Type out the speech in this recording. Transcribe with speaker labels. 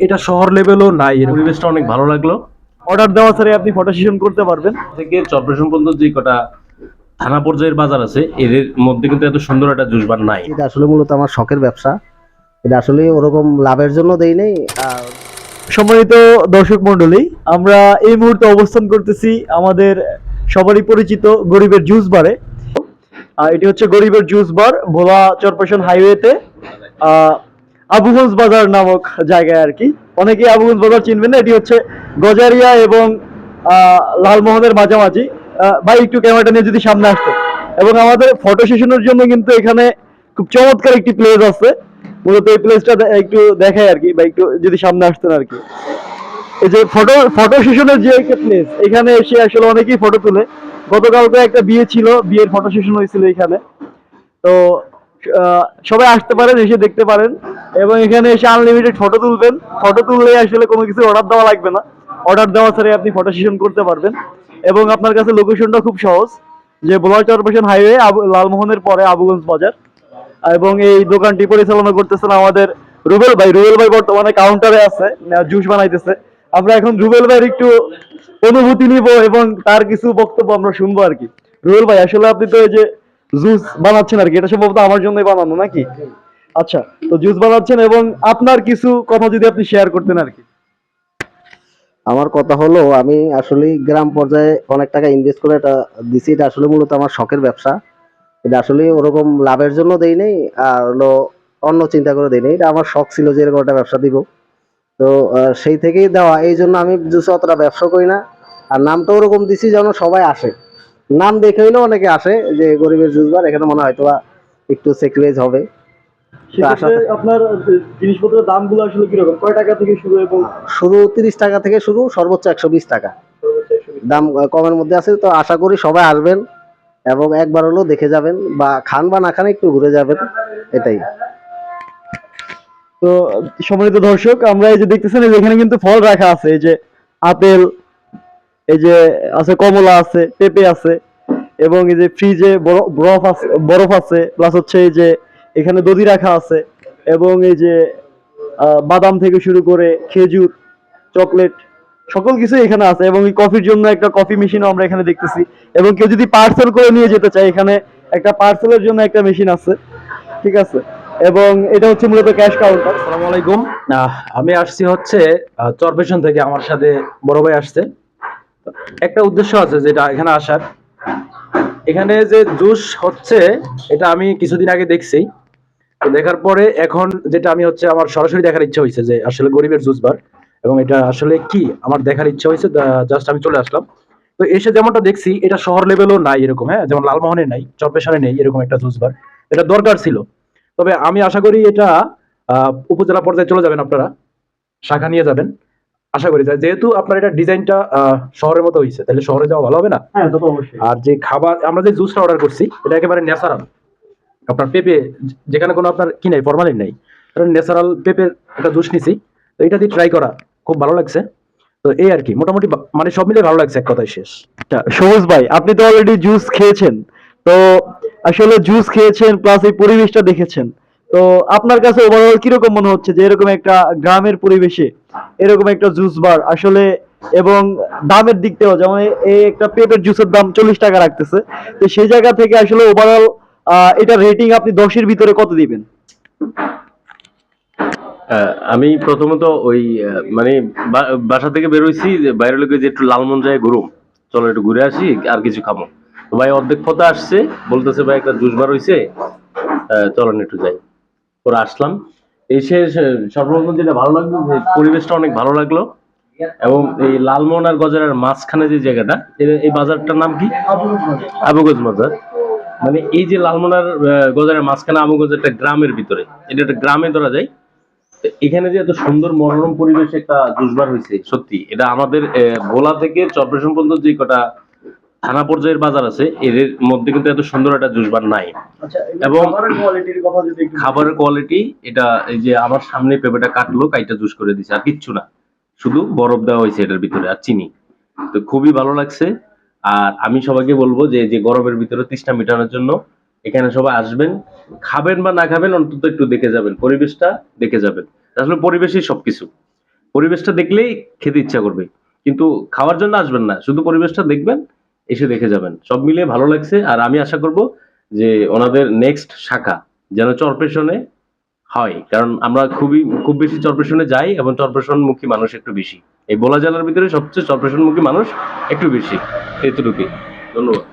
Speaker 1: এটা শহর লেভেলও নাই এর পরিবেশটা অনেক ভালো লাগল।
Speaker 2: অর্ডার দেওয়া ছাড়াই আপনি ফটো সেশন করতে পারবেন।
Speaker 1: থেকে চরপেশন পর্যন্ত যে কটা থানা পর্যায়ের বাজার আছে এদের মধ্যে কিন্তু এত সুন্দর একটা জুস বার নাই।
Speaker 3: এটা আসলে মূলত আমার শখের ব্যবসা। এটা আসলে ওরকম লাভের জন্য দেই নেই
Speaker 2: সম্মানিত দর্শক মন্ডলী আমরা এই মুহূর্তে অবস্থান করতেছি আমাদের সবারই পরিচিত গরিবের জুস বারে এটি হচ্ছে গরিবের জুস বার ভোলা চরপেশন হাইওয়েতে আহ, আবুগঞ্জ বাজার নামক জায়গায় আর কি। অনেকেই আবুগঞ্জ বাজার চিনবেন না, এটি হচ্ছে গজারিয়া এবং লালমোহনের মাঝামাঝি। ভাই, একটু ক্যামেরাটা নিয়ে যদি সামনে আসতো। এবং আমাদের ফটো সেশনের জন্য কিন্তু এখানে খুব চমৎকার একটি প্লেস আছে। মূলত এই প্লেসটা একটু দেখায় আর কি, বা একটু যদি সামনে আসতেন আর কি। এই যে ফটো ফটো সেশনের যে একটা প্লেস এখানে এসে আসলে অনেকেই ফটো তুলে। গতকালকে একটা বিয়ে ছিল, বিয়ের ফটো সেশন হয়েছিল এখানে। তো সবাই আসতে পারেন, এসে দেখতে পারেন। এবং এখানে এসে আনলিমিটেড ফটো তুলবেন। ফটো তুললে আসলে কোনো কিছু অর্ডার দেওয়া লাগবে না। অর্ডার দেওয়া ছাড়াই আপনি ফটো সেশন করতে পারবেন। এবং আপনার কাছে লোকেশনটা খুব সহজ। যে বোলার চরপেশন হাইওয়ে লালমোহনের পরে আবুগঞ্জ বাজার। এবং এই দোকানটি পরিচালনা করতেছেন আমাদের রুবেল ভাই। রুবেল ভাই বর্তমানে কাউন্টারে আছে জুস বানাইতেছে। আমরা এখন রুবেল ভাইয়ের একটু অনুভূতি নিব এবং তার কিছু বক্তব্য আমরা শুনব আর কি। রুবেল ভাই, আসলে আপনি তো এই যে জুস বানাচ্ছেন আর কি, এটা সম্ভবত আমার জন্যই বানানো নাকি? আচ্ছা তো জুস বানাচ্ছেন এবং আপনার কিছু কথা যদি আপনি শেয়ার করতেন আর কি।
Speaker 3: আমার কথা হলো, আমি আসলে গ্রাম পর্যায়ে অনেক টাকা ইনভেস্ট করে এটা দিছি, এটা আসলে মূলত আমার শখের ব্যবসা। এটা আসলে ওরকম লাভের জন্য দেই নেই, আর হলো অন্য চিন্তা করে দেই নেই। এটা আমার শখ ছিল যে এরকম একটা ব্যবসা দিব। তো সেই থেকেই দেওয়া। এই জন্য আমি জুসে অতটা ব্যবসা করি না। আর নামটা ওরকম দিছি যেন সবাই আসে। নাম দেখে হইলেও অনেকে আসে যে গরিবের জুস বার এখানে মনে হয় হয়তো একটু সেক্রিফাইস হবে।
Speaker 2: আপনার জিনিসপত্রের দামগুলো আসলে কীরকম? কয় টাকা থেকে শুরু এবং
Speaker 3: শুরু তিরিশ টাকা থেকে শুরু সর্বোচ্চ একশো বিশ টাকা। দাম কমের মধ্যে আছে তো আশা করি সবাই আসবেন এবং একবার হলেও দেখে যাবেন বা খান বা না খান একটু ঘুরে যাবেন এটাই।
Speaker 2: তো সম্মানিত দর্শক আমরা এই যে দেখতেছেন যে এখানে কিন্তু ফল রাখা আছে এই যে আপেল এই যে আছে কমলা আছে পেঁপে আছে এবং এই যে ফ্রিজে বরফ আছে বরফ আছে প্লাস হচ্ছে এই যে এখানে দধি রাখা আছে এবং এই যে বাদাম থেকে শুরু করে খেজুর, চকলেট, সকল কিছু এখানে আছে এবং এই কফির জন্য একটা কফি মেশিনও আমরা এখানে দেখতেছি এবং কেউ যদি পার্সেল করে নিয়ে যেতে চায়, এখানে একটা পার্সেলের জন্য একটা মেশিন আছে, ঠিক আছে? এবং এটা হচ্ছে মূলত ক্যাশ কাউন্টার।
Speaker 1: আসসালামু আলাইকুম। আমি আসছি হচ্ছে চরপেশন থেকে আমার সাথে বড় ভাই আসছে। একটা উদ্দেশ্য আছে যেটা এখানে আসার। এখানে যে জুস হচ্ছে, এটা আমি কিছুদিন আগে দেখছি। তো দেখার পরে এখন যেটা আমি হচ্ছে আমার সরাসরি দেখার ইচ্ছা হয়েছে যে আসলে গরিবের জুস বার এবং এটা আসলে কি আমার দেখার ইচ্ছা হয়েছে জাস্ট আমি চলে আসলাম। তো এসে যেমনটা দেখছি এটা শহর লেভেলও নাই এরকম হ্যাঁ? যেমন লালমোহনে নাই চরপেশনে নেই এরকম একটা জুস বার। এটা দরকার ছিল। তবে আমি আশা করি এটা আহ, উপজেলা পর্যায়ে চলে যাবেন আপনারা। শাখা নিয়ে যাবেন। আশা করি যেহেতু আপনার এটা ডিজাইনটা শহরের মতো হয়েছে তাহলে শহরে যাওয়া ভালো হবে না?
Speaker 2: হ্যাঁ
Speaker 1: আর যে খাবার আমরা যে জুসটা অর্ডার করছি এটা একেবারে ন্যাচারাল আপনার পেঁপে যেখানে কোনো আপনার কি নাই ফরমালিন নাই। ন্যাচারাল পেঁপের একটা জুস নিছি, তো এটা দিয়ে ট্রাই করা খুব ভালো লাগছে। তো এই আর কি, মোটামুটি মানে সব মিলে ভালো লাগছে এক কথায় শেষ।
Speaker 2: আচ্ছা সবুজ ভাই, আপনি তো অলরেডি জুস খেয়েছেন। তো আসলে জুস খেয়েছেন প্লাস এই পরিবেশটা দেখেছেন। তো আপনার কাছে ওভারঅল কীরকম মনে হচ্ছে যে এরকম একটা গ্রামের পরিবেশে এরকম একটা জুস বার আসলে এবং দামের দিক থেকেও যেমন এই একটা পেঁপের জুসের দাম চল্লিশ টাকা রাখতেছে, তো সেই জায়গা থেকে আসলে ওভারঅল এটা রেটিং আপনি দশের ভিতরে কত দিবেন?
Speaker 4: আমি প্রথমত ওই আহ, মানে বা- বাসা থেকে বেরোইছি যে বাইরে লোকে যে একটু লালমন যায় ঘুরুম চলো একটু ঘুরে আসি আর কিছু খাব তো ভাই অর্ধেক পথে আসছে বলতেছে ভাই একটা জুস বার হইছে চলেন একটু যাই। পরে আসলাম। এসে সে- সর্বপ্রথম যেটা ভালো লাগল যে পরিবেশটা অনেক ভালো লাগল। এবং এই লালমোহন আর গজারের মাঝখানে যে জায়গাটা এই বাজারটার নাম কি? আবুগঞ্জ বাজার। মানে এই যে লালমোহনার আহ, গজারের মাঝখানে আবুগঞ্জ একটা গ্রামের ভিতরে এটা একটা গ্রামে ধরা যায়। এখানে যে এত সুন্দর মনোরম পরিবেশে একটা জুসবার হয়েছে সত্যি এটা আমাদের ভোলা থেকে চরপেশন পর্যন্ত যে কটা থানা পর্যায়ের বাজার আছে এদের মধ্যে কিন্তু এত সুন্দর একটা জুসবার নাই।
Speaker 2: আচ্ছা
Speaker 4: এবং খাবারের কোয়ালিটি এটা এই যে আমার সামনে পেঁপেটা কাটলো কাইটা জুস করে দিছে আর কিচ্ছু না। শুধু বরফ দেওয়া হয়েছে এটার ভিতরে আর চিনি। তো খুবই ভালো লাগছে। আর আমি সবাইকে বলব যে যে গরমের ভিতরে তৃষ্ণা মেটানোর জন্য এখানে সবাই আসবেন। খাবেন বা না খাবেন, অন্তত একটু দেখে যাবেন। পরিবেশটা দেখে যাবেন। আসলে পরিবেশই সবকিছু। পরিবেশটা দেখলেই খেতে ইচ্ছা করবে। কিন্তু খাওয়ার জন্য আসবেন না। শুধু পরিবেশটা দেখবেন, এসে দেখে যাবেন। সব মিলিয়ে ভালো লাগছে। আর আমি আশা করব যে, ওনাদের নেক্সট শাখা যেন চরপেশনে হয়। কারণ আমরা খুবই, খুব বেশি চরপেশনে যাই এবং চরপেশনমুখী মানুষ একটু বেশি। এই বোলা জেলার ভিতরে সবচেয়ে চরপেশনমুখী মানুষ একটু বেশি। এতটুকুই। ধন্যবাদ।